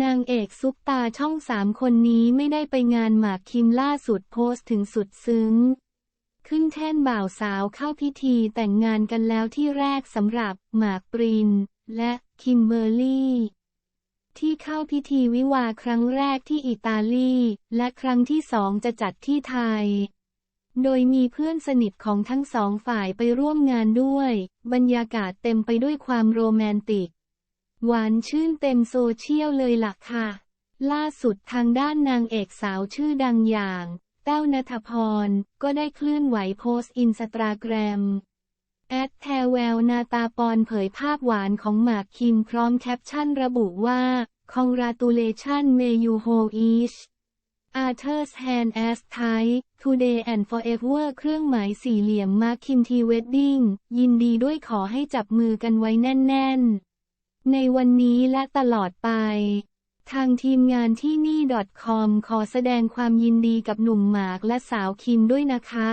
นางเอกซุปตาช่องสามคนนี้ไม่ได้ไปงานหมากคิมล่าสุดโพสต์ถึงสุดซึ้ง ขึ้นแท่นบ่าวสาวเข้าพิธีแต่งงานกันแล้วที่แรกสำหรับหมากปริน และคิมเบอร์รี่ ที่เข้าพิธีวิวาครั้งแรกที่อิตาลี และครั้งที่สองจะจัดที่ไทย โดยมีเพื่อนสนิทของทั้งสองฝ่ายไปร่วมงานด้วย บรรยากาศเต็มไปด้วยความโรแมนติก หวานชื่นเต็มโซเชียลเลยล่ะค่ะ ล่าสุดทางด้านนางเอกสาวชื่อดังอย่าง แต้วนัทพร ก็ได้เคลื่อนไหวโพสต์อินสตาแกรมแอดแทววนาตาปอนเผยภาพหวานของหมากคิมพร้อมแคปชั่นระบุว่า Congratulation may you hold each Arthur's hand as tight today and forever เครื่องหมายสี่เหลี่ยมมาร์คคิมทีเวดดิ้งยินดีด้วยขอให้จับมือกันไว้แน่น ๆ ในวันนี้และตลอดไป ทางทีมงานที่นี่ .com ขอแสดงความยินดีกับหนุ่มหมากและสาวคิมด้วยนะคะ